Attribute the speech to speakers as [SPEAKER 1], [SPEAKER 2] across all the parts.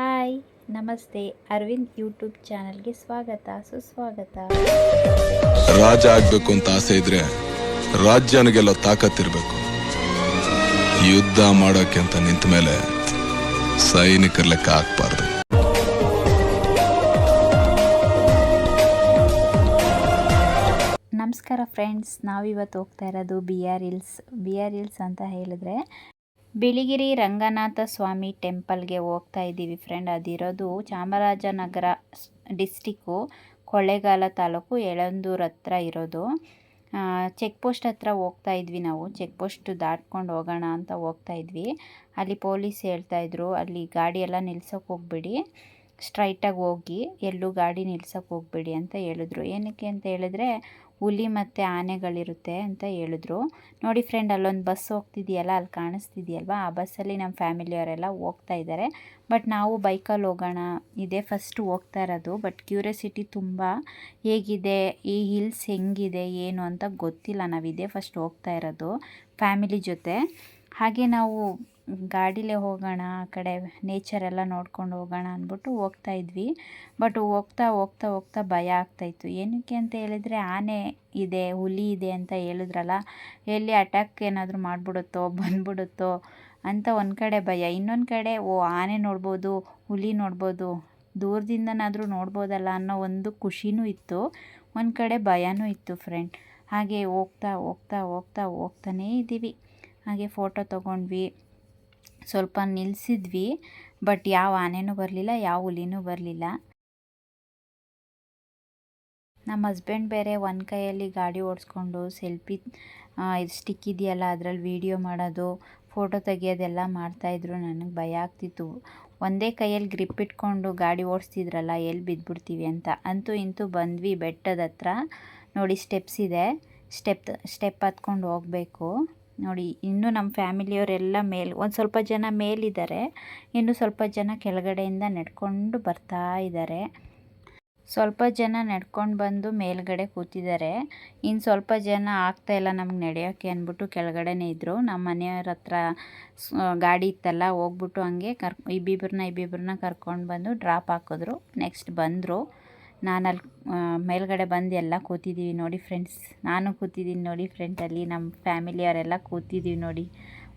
[SPEAKER 1] Hi ನಮಸ್ತೆ. Arvind YouTube ಚಾನಲ್ಗೆ ಸ್ವಾಗತ ಸುಸ್ವಾಗತ.
[SPEAKER 2] ರಾಜ ಆಗ್ಬೇಕು ಅಂತ ಆಸೆ ಇದ್ರೆ ರಾಜ್ಯನಿಗೆಲ್ಲ ತಾಕತ್ತಿರ್ಬೇಕು ಯುದ್ಧ ಮಾಡೋಕೆ ಅಂತ ನಿಂತ ಮೇಲೆ ಸೈನಿಕರ ಲೆಕ್ಕ ಹಾಕ್ಬಾರ್ದು.
[SPEAKER 1] ನಮಸ್ಕಾರ ಫ್ರೆಂಡ್ಸ್ ನಾವಿವತ್ತು ಹೋಗ್ತಾ ಇರೋದು B R hills B R hills ಅಂತ ಹೇಳಿದ್ರೆ ಬಿಳಿಗಿರಿ ರಂಗನಾಥ ಸ್ವಾಮಿ ಟೆಂಪಲ್ಗೆ ಹೋಗ್ತಾ ಇದ್ದೀವಿ ಫ್ರೆಂಡ್ ಅದಿರೋದು ಚಾಮರಾಜನಗರ ಡಿಸ್ಟಿಕ್ಕು ಕೊಳ್ಳೇಗಾಲ ತಾಲೂಕು ಎಳಂದೂರು ಹತ್ರ ಇರೋದು. ಚೆಕ್ ಪೋಸ್ಟ್ ಹತ್ರ ಹೋಗ್ತಾ ಇದ್ವಿ ನಾವು. ಚೆಕ್ ಪೋಸ್ಟ್ ದಾಟ್ಕೊಂಡು ಹೋಗೋಣ ಅಂತ ಹೋಗ್ತಾ ಇದ್ವಿ. ಅಲ್ಲಿ ಪೊಲೀಸ್ ಹೇಳ್ತಾ ಇದ್ರು, ಅಲ್ಲಿ ಗಾಡಿ ಎಲ್ಲ ನಿಲ್ಸೋಕೆ ಹೋಗ್ಬಿಡಿ. ಸ್ಟ್ರೈಟಾಗಿ ಹೋಗಿ ಎಲ್ಲೂ ಗಾಡಿ ನಿಲ್ಸೋಕೆ ಹೋಗ್ಬೇಡಿ ಅಂತ ಹೇಳಿದ್ರು. ಏನಕ್ಕೆ ಅಂತ ಹೇಳಿದ್ರೆ ಹುಲಿ ಮತ್ತು ಆನೆಗಳಿರುತ್ತೆ ಅಂತ ಹೇಳಿದ್ರು. ನೋಡಿ ಫ್ರೆಂಡ್ ಅಲ್ಲೊಂದು ಬಸ್ ಹೋಗ್ತಿದೆಯಲ್ಲ, ಅಲ್ಲಿ ಕಾಣಿಸ್ತಿದೆಯಲ್ವಾ? ಆ ಬಸ್ಸಲ್ಲಿ ನಮ್ಮ ಫ್ಯಾಮಿಲಿಯವರೆಲ್ಲ ಹೋಗ್ತಾ ಇದ್ದಾರೆ ಬಟ್ ನಾವು ಬೈಕಲ್ಲಿ ಹೋಗೋಣ. ಇದೇ ಫಸ್ಟ್ ಹೋಗ್ತಾ ಇರೋದು. ಬಟ್ ಕ್ಯೂರಿಯಾಸಿಟಿ ತುಂಬ ಹೇಗಿದೆ? ಈ ಹಿಲ್ಸ್ ಹೆಂಗಿದೆ? ಏನು ಅಂತ ಗೊತ್ತಿಲ್ಲ. ನಾವು ಇದೇ ಫಸ್ಟ್ ಹೋಗ್ತಾ ಇರೋದು ಫ್ಯಾಮಿಲಿ ಜೊತೆ. ಹಾಗೆ ನಾವು ಗಾಡಿಲೇ ಹೋಗೋಣ, ಆ ಕಡೆ ನೇಚರ್ ಎಲ್ಲ ನೋಡ್ಕೊಂಡು ಹೋಗೋಣ ಅಂದ್ಬಿಟ್ಟು ಹೋಗ್ತಾ ಇದ್ವಿ. ಬಟ್ ಹೋಗ್ತಾ ಹೋಗ್ತಾ ಹೋಗ್ತಾ ಭಯ ಆಗ್ತಾಯಿತ್ತು ಏನಕ್ಕೆ ಅಂತ ಹೇಳಿದರೆ ಆನೆ ಇದೆ, ಹುಲಿ ಇದೆ ಅಂತ ಹೇಳಿದ್ರಲ್ಲ, ಎಲ್ಲಿ ಅಟ್ಯಾಕ್ ಏನಾದರೂ ಮಾಡಿಬಿಡುತ್ತೋ, ಬಂದ್ಬಿಡುತ್ತೋ ಅಂತ ಒಂದು ಕಡೆ ಭಯ. ಇನ್ನೊಂದು ಕಡೆ, ಓ, ಆನೆ ನೋಡ್ಬೋದು, ಹುಲಿ ನೋಡ್ಬೋದು, ದೂರದಿಂದನಾದರೂ ನೋಡ್ಬೋದಲ್ಲ ಅನ್ನೋ ಒಂದು ಖುಷಿನೂ ಇತ್ತು. ಒಂದು ಕಡೆ ಭಯನೂ ಇತ್ತು ಫ್ರೆಂಡ್ ಹಾಗೆ ಹೋಗ್ತಾ ಹೋಗ್ತಾ ಹೋಗ್ತಾ, ಹೋಗ್ತಾನೇ ಇದ್ದೀವಿ. ಹಾಗೆ ಫೋಟೋ ತೊಗೊಂಡ್ವಿ. ಸ್ವಲ್ಪ ನಿಲ್ಲಿಸಿದ್ವಿ ಬಟ್ ಯಾವ ಆನೆನೂ ಬರಲಿಲ್ಲ, ಯಾವ ಹುಲಿನೂ ಬರಲಿಲ್ಲ. ನಮ್ಮ ಹಸ್ಬೆಂಡ್ ಬೇರೆ ಒಂದು ಕೈಯಲ್ಲಿ ಗಾಡಿ ಓಡಿಸ್ಕೊಂಡು ಸೆಲ್ಫಿ ಇದು ಸ್ಟಿಕ್ ಇದೆಯಲ್ಲ, ಅದರಲ್ಲಿ ವೀಡಿಯೋ ಮಾಡೋದು ಫೋಟೋ ತೆಗಿಯೋದೆಲ್ಲ ಮಾಡ್ತಾಯಿದ್ರು, ನನಗೆ ಭಯ ಆಗ್ತಿತ್ತು. ಒಂದೇ ಕೈಯಲ್ಲಿ ಗ್ರಿಪ್ ಇಟ್ಕೊಂಡು ಗಾಡಿ ಓಡಿಸ್ತಿದ್ರಲ್ಲ, ಎಲ್ಲಿ ಬಿದ್ದುಬಿಡ್ತೀವಿ ಅಂತ. ಅಂತೂ ಇಂತೂ ಬಂದ್ವಿ ಬೆಟ್ಟದ ಹತ್ರ. ನೋಡಿ ಸ್ಟೆಪ್ಸ್ ಇದೆ. ಸ್ಟೆಪ್ ಸ್ಟೆಪ್ ಹತ್ಕೊಂಡು ಹೋಗಬೇಕು. ನೋಡಿ, ಇನ್ನೂ ನಮ್ಮ ಫ್ಯಾಮಿಲಿಯವರೆಲ್ಲ ಮೇಲೆ, ಒಂದು ಸ್ವಲ್ಪ ಜನ ಮೇಲಿದ್ದಾರೆ. ಇನ್ನು ಸ್ವಲ್ಪ ಜನ ಕೆಳಗಡೆಯಿಂದ ನಡ್ಕೊಂಡು ಬರ್ತಾ ಇದ್ದಾರೆ. ಸ್ವಲ್ಪ ಜನ ನಡ್ಕೊಂಡು ಬಂದು ಮೇಲ್ಗಡೆ ಕೂತಿದ್ದಾರೆ. ಇನ್ನು ಸ್ವಲ್ಪ ಜನ ಆಗ್ತಾ ಇಲ್ಲ ನಮ್ಗೆ ನಡೆಯೋಕ್ಕೆ ಅಂದ್ಬಿಟ್ಟು ಕೆಳಗಡೆನೇ ಇದ್ದರು ನಮ್ಮ ಮನೆಯವ್ರ ಹತ್ರ ಗಾಡಿ ಇತ್ತಲ್ಲ, ಹೋಗ್ಬಿಟ್ಟು ಹಂಗೆ ಕರ್ ಇಬ್ಬಿಬ್ರನ್ನ ಇಬ್ಬಿಬ್ರನ್ನ ಕರ್ಕೊಂಡು ಬಂದು ಡ್ರಾಪ್ ಹಾಕಿದ್ರು. ನೆಕ್ಸ್ಟ್ ಬಂದರು. ನಾನು ಅಲ್ಲಿ ಮೇಲ್ಗಡೆ ಬಂದು ಎಲ್ಲ ಕೂತಿದ್ದೀವಿ ನೋಡಿ ಫ್ರೆಂಡ್ಸ್ ನಾನು ಕೂತಿದ್ದೀನಿ ನೋಡಿ ಫ್ರೆಂಡ್ ಅಲ್ಲಿ, ನಮ್ಮ ಫ್ಯಾಮಿಲಿಯವರೆಲ್ಲ ಕೂತಿದ್ದೀವಿ ನೋಡಿ.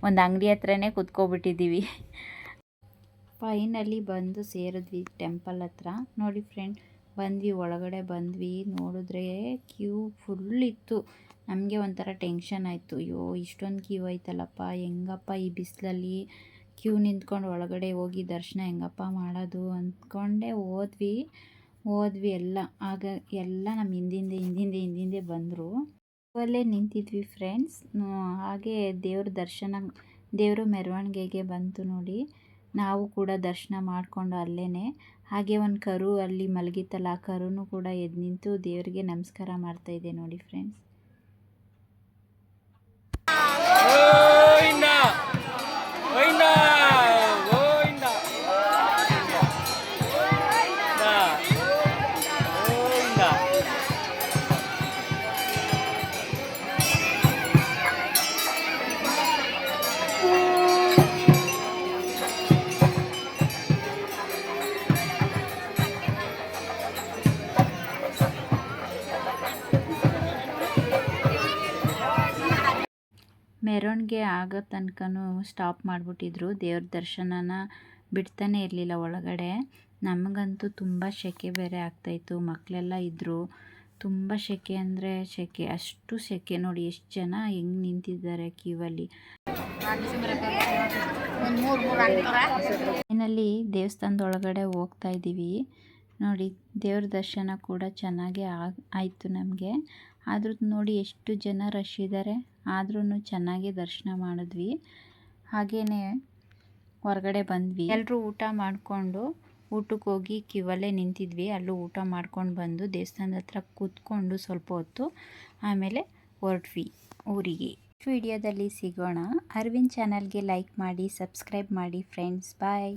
[SPEAKER 1] ಒಂದು ಅಂಗಡಿ ಹತ್ರನೇ ಕೂತ್ಕೊಬಿಟ್ಟಿದ್ದೀವಿ. ಫೈನಲಿ ಬಂದು ಸೇರಿದ್ವಿ ಟೆಂಪಲ್ ಹತ್ರ. ನೋಡಿ ಫ್ರೆಂಡ್ ಬಂದ್ವಿ, ಒಳಗಡೆ ಬಂದ್ವಿ. ನೋಡಿದ್ರೆ ಕ್ಯೂ ಫುಲ್ ಇತ್ತು. ನಮಗೆ ಒಂಥರ ಟೆನ್ಷನ್ ಆಯಿತು. ಅಯ್ಯೋ, ಇಷ್ಟೊಂದು ಕ್ಯೂ ಆಯ್ತಲ್ಲಪ್ಪ, ಹೆಂಗಪ್ಪ ಈ ಬಿಸಿಲಲ್ಲಿ? ಕ್ಯೂ ನಿಂತ್ಕೊಂಡು ಒಳಗಡೆ ಹೋಗಿ ದರ್ಶನ ಹೆಂಗಪ್ಪ ಮಾಡೋದು ಅಂದ್ಕೊಂಡೇ ಹೋದ್ವಿ. ಹೋದ್ವಿ ಎಲ್ಲ. ಆಗ ಎಲ್ಲ ನಮ್ಮ ಹಿಂದಿಂದೆ ಹಿಂದಿಂದೆ ಹಿಂದಿಂದೆ ಬಂದರು. ಅಲ್ಲೇ ನಿಂತಿದ್ವಿ ಫ್ರೆಂಡ್ಸ್ ಹಾಗೆ ದೇವ್ರ ದರ್ಶನ, ದೇವ್ರ ಮೆರವಣಿಗೆಗೆ ಬಂತು ನೋಡಿ. ನಾವು ಕೂಡ ದರ್ಶನ ಮಾಡಿಕೊಂಡು ಅಲ್ಲೇ ಹಾಗೆ ಒಂದು ಕರು ಅಲ್ಲಿ ಮಲಗಿತ್ತಲ್ಲ, ಆ ಕರುನೂ ಕೂಡ ಎದ್ದು ನಿಂತು ದೇವರಿಗೆ ನಮಸ್ಕಾರ ಮಾಡ್ತಾಯಿದೆ ನೋಡಿ ಫ್ರೆಂಡ್ಸ್ ಮೆರವಣಿಗೆ ಆಗೋ ತನಕನೂ ಸ್ಟಾಪ್ ಮಾಡಿಬಿಟ್ಟಿದ್ರು. ದೇವ್ರ ದರ್ಶನನ ಬಿಡ್ತಾನೆ ಇರಲಿಲ್ಲ ಒಳಗಡೆ. ನಮಗಂತೂ ತುಂಬ ಸೆಕೆ ಬೇರೆ ಆಗ್ತಾಯಿತ್ತು. ಮಕ್ಕಳೆಲ್ಲ ಇದ್ದರು ತುಂಬ ಸೆಕೆ ಅಂದರೆ ಸೆಕೆ ಅಷ್ಟು ಸೆಕೆ ನೋಡಿ ಎಷ್ಟು ಜನ ಹೆಂಗೆ ನಿಂತಿದ್ದಾರೆ ಕ್ಯೂವಲ್ಲಿ. ದೇವಸ್ಥಾನದ ಒಳಗಡೆ ಹೋಗ್ತಾ ಇದ್ದೀವಿ. ನೋಡಿ, ದೇವ್ರ ದರ್ಶನ ಕೂಡ ಚೆನ್ನಾಗೇ ಆಗ, ಆಯಿತು ನಮಗೆ. ಆದ್ರೂ ನೋಡಿ ಎಷ್ಟು ಜನ ರಶ್ ಇದ್ದಾರೆ ಆದ್ರೂ ಚೆನ್ನಾಗಿ ದರ್ಶನ ಮಾಡಿದ್ವಿ. ಹಾಗೆಯೇ ಹೊರಗಡೆ ಬಂದ್ವಿ. ಎಲ್ಲರೂ ಊಟ ಮಾಡಿಕೊಂಡು ಊಟಕ್ಕೆ ಹೋಗಿ ಕ್ಯೂವಲ್ಲೇ ನಿಂತಿದ್ವಿ. ಅಲ್ಲೂ ಊಟ ಮಾಡ್ಕೊಂಡು ಬಂದು ದೇವಸ್ಥಾನದ ಹತ್ರ ಕೂತ್ಕೊಂಡು ಸ್ವಲ್ಪ ಹೊತ್ತು ಆಮೇಲೆ ಹೊರಟ್ವಿ ಊರಿಗೆ. ವಿಡಿಯೋದಲ್ಲಿ ಸಿಗೋಣ. ಅರವಿಂದ್ ಚಾನಲ್ಗೆ ಲೈಕ್ ಮಾಡಿ ಸಬ್ಸ್ಕ್ರೈಬ್ ಮಾಡಿ ಫ್ರೆಂಡ್ಸ್ ಬಾಯ್